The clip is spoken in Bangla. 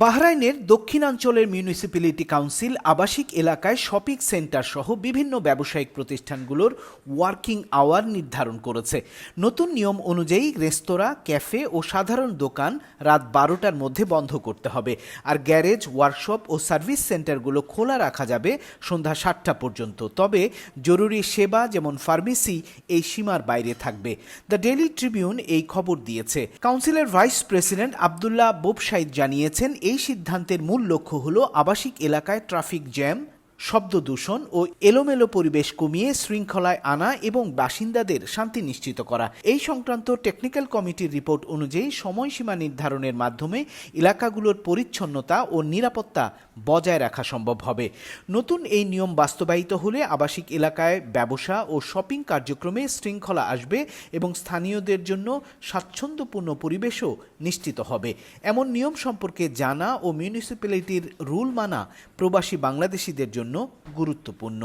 বাহরাইনের দক্ষিণাঞ্চলের মিউনিসিপ্যালিটি কাউন্সিল আবাসিক এলাকায় শপিং সেন্টার সহ বিভিন্ন ব্যবসায়িক প্রতিষ্ঠানগুলোর ওয়ার্কিং আওয়ার নির্ধারণ করেছে। নতুন নিয়ম অনুযায়ী রেস্তোরাঁ, ক্যাফে ও সাধারণ দোকান রাত বারোটার মধ্যে বন্ধ করতে হবে। আর গ্যারেজ, ওয়ার্কশপ ও সার্ভিস সেন্টারগুলো খোলা রাখা যাবে সন্ধ্যা সাতটা পর্যন্ত। তবে জরুরি সেবা যেমন ফার্মেসি, এই সীমার বাইরে থাকবে। দ্য ডেইলি ট্রিবিউন এই খবর দিয়েছে। কাউন্সিলের ভাইস প্রেসিডেন্ট আবদুল্লাহ বোবসাইদ জানিয়েছেন এই সিদ্ধান্তের মূল লক্ষ্য হল আবাসিক এলাকায় ট্রাফিক জ্যাম শব্দ দূষণ ও এলোমেলো পরিবেশ কমিয়ে শৃঙ্খলায় আনা এবং বাসিন্দাদের শান্তি নিশ্চিত করা। এই সংক্রান্ত টেকনিক্যাল কমিটির রিপোর্ট অনুযায়ী সময়সীমা নির্ধারণের মাধ্যমে এলাকাগুলোর পরিচ্ছন্নতা ও নিরাপত্তা বজায় রাখা সম্ভব হবে। নতুন এই নিয়ম বাস্তবায়িত হলে আবাসিক এলাকায় ব্যবসা ও শপিং কার্যক্রমে শৃঙ্খলা আসবে এবং স্থানীয়দের জন্য স্বাচ্ছন্দ্যপূর্ণ পরিবেশও নিশ্চিত হবে। এমন নিয়ম সম্পর্কে জানা ও মিউনিসিপ্যালিটির রুল মানা প্রবাসী বাংলাদেশিদের জন্য গুরুত্বপূর্ণ।